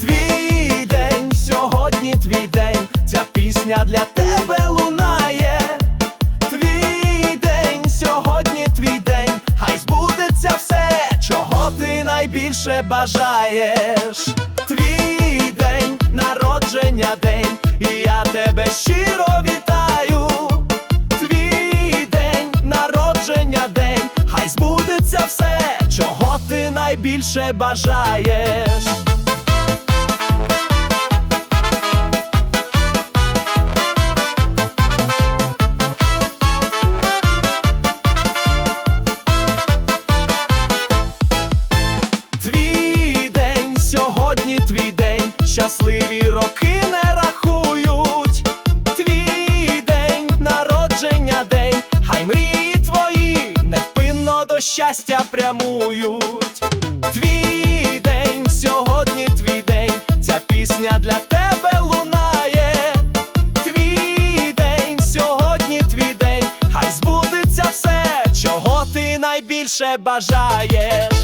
Твій день, сьогодні твій день, ця пісня для тебе лунає. Твій день, сьогодні твій день, хай збудеться все, чого ти найбільше бажаєш. Народження день, і я тебе щиро вітаю. Твій день, народження день, хай збудеться все, чого ти найбільше бажаєш. Твій день, сьогодні твій день, щасливі щастя прямують. Твій день, сьогодні твій день, ця пісня для тебе лунає. Твій день, сьогодні твій день, хай збудеться все, чого ти найбільше бажаєш.